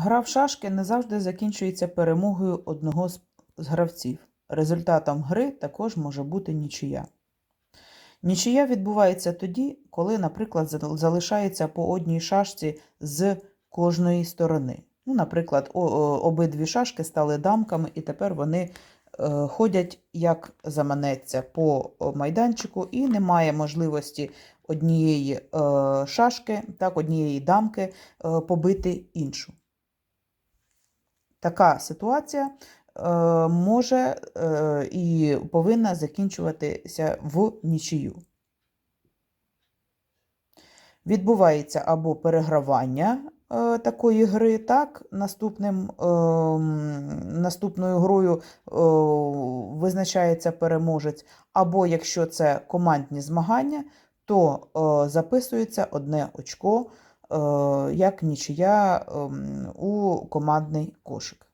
Гра в шашки не завжди закінчується перемогою одного з гравців. Результатом гри також може бути нічия. Нічия відбувається тоді, коли, наприклад, залишається по одній шашці з кожної сторони. Ну, наприклад, обидві шашки стали дамками, і тепер вони е, ходять, як заманеться, по майданчику, і немає можливості однієї е, шашки, так, однієї дамки е, побити іншу. Така ситуація е, може е, і повинна закінчуватися в нічию. Відбувається або перегравання е, такої гри, так, наступним, е, наступною грою е, визначається переможець, або якщо це командні змагання, то е, записується одне очко як нічия ем, у командний кошик.